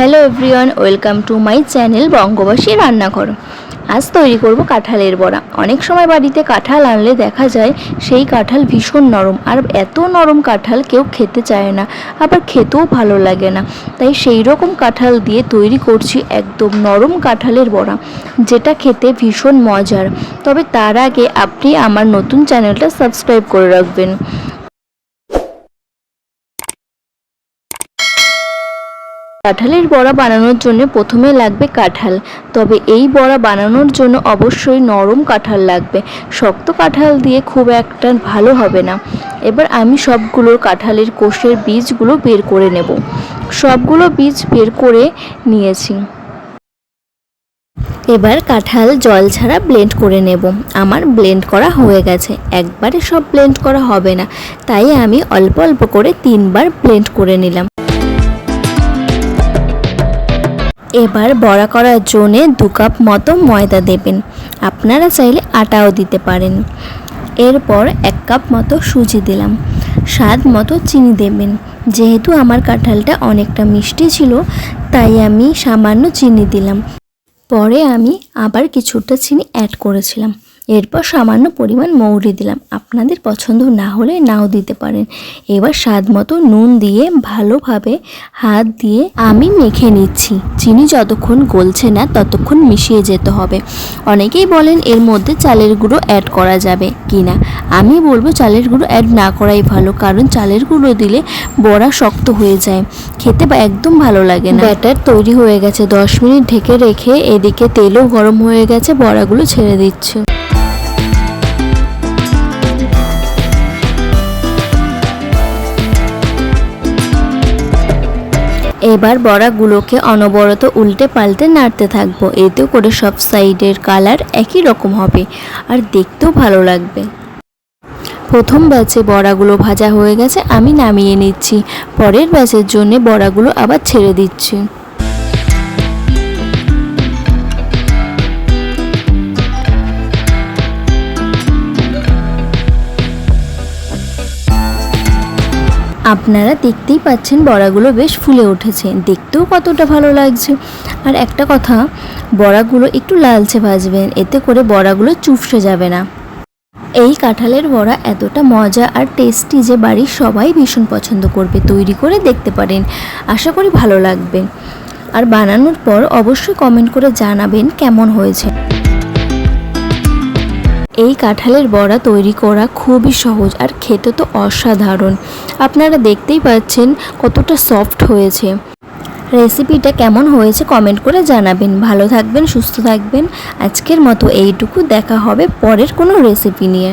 Hello everyone, welcome to my channel Bangabasi Rannaghar. আজ তৈরি করব কাঁঠালের বড়া। অনেক সময় বাড়িতে কাঁঠাল আনলে দেখা যায় সেই কাঁঠাল ভীষণ নরম, আর এত নরম কাঁঠাল কেউ খেতে চায় না, আবার খেতেও ভালো লাগে না। তাই সেই রকম কাঁঠাল দিয়ে তৈরি করছি একদম নরম কাঁঠালের বড়া, যেটা খেতে ভীষণ মজার। তবে তার আগে আপনি আমার নতুন চ্যানেলটা সাবস্ক্রাইব করে রাখবেন। কাঁঠালের বড়া বানানোর জন্য প্রথমে লাগবে কাঁঠাল। তবে এই বড়া বানানোর জন্য অবশ্যই নরম কাঁঠাল লাগবে। শক্ত কাঁঠাল দিয়ে খুব একটা ভালো হবে না। এবার আমি সবগুলো কাঁঠালের কোষের বীজগুলো বের করে নেব। সবগুলো বীজ বের করে নিয়েছি। এবার কাঁঠাল জল ছাড়া ব্লেন্ড করে নেব। আমার ব্লেন্ড করা হয়ে গেছে। একবারে সব ব্লেন্ড করা হবে না। তাই আমি অল্প অল্প করে তিনবার ব্লেন্ড করে নিলাম। এবার বড়া করার জন্যে দু কাপ মতো ময়দা দেবেন। আপনারা চাইলে আটাও দিতে পারেন। এরপর এক কাপ মতো সুজি দিলাম। স্বাদ মতো চিনি দেবেন। যেহেতু আমার কাঁঠালটা অনেকটা মিষ্টি ছিল, তাই আমি সামান্য চিনি দিলাম। পরে আমি আবার কিছুটা চিনি অ্যাড করেছিলাম। এরপর সামান্য পরিমাণ মৌরি দিলাম। আপনাদের পছন্দ না হলে নাও দিতে পারেন। এবার স্বাদ মতো নুন দিয়ে ভালোভাবে হাত দিয়ে আমি মেখে নিচ্ছি। চিনি যতক্ষণ গলছে না ততক্ষণ মিশিয়ে যেতে হবে। অনেকেই বলেন এর মধ্যে চালের গুঁড়ো অ্যাড করা যাবে কি না আমি বলব চালের গুঁড়ো অ্যাড না করাই ভালো, কারণ চালের গুঁড়ো দিলে বড়া শক্ত হয়ে যায়। খেতে একদম ভালো লাগে না। ব্যাটার তৈরি হয়ে গেছে। দশ মিনিট ঢেকে রেখে এদিকে তেলও গরম হয়ে গেছে। বড়াগুলো ছেড়ে দিচ্ছে। এবার বড়াগুলোকে অনবরত উল্টে পাল্টে নাড়তে থাকব। এতে করে সব সাইডের কালার একই রকম হবে, আর দেখতেও ভালো লাগবে। প্রথম ব্যাচে বড়াগুলো ভাজা হয়ে গেছে, আমি নামিয়ে নিচ্ছি। পরের ব্যাচের জন্য বড়াগুলো আবার ছেড়ে দিচ্ছি। আপনারা দেখতেই পাচ্ছেন বড়াগুলো বেশ ফুলে উঠেছে। দেখতেও কতটা ভালো লাগছে। আর একটা কথা, বড়াগুলো একটু লালচে ভাজবেন, এতে করে বড়াগুলো চুপসে যাবে না। এই কাঁঠালের বড়া এতটা মজা আর টেস্টি যে বাড়ির সবাই ভীষণ পছন্দ করবে। তৈরি করে দেখতে পারেন। আশা করি ভালো লাগবে। আর বানানোর পর অবশ্যই কমেন্ট করে জানাবেন কেমন হয়েছে। এই কাঁঠালের বড়া তৈরি করা খুবই সহজ আর খেতে তো অসাধারণ। আপনারা দেখতেই পাচ্ছেন কতটা সফট হয়েছে। রেসিপিটা কেমন হয়েছে কমেন্ট করে জানাবেন। ভালো থাকবেন, সুস্থ থাকবেন। আজকের মতো এইটুকু। দেখা হবে পরের কোনো রেসিপি নিয়ে।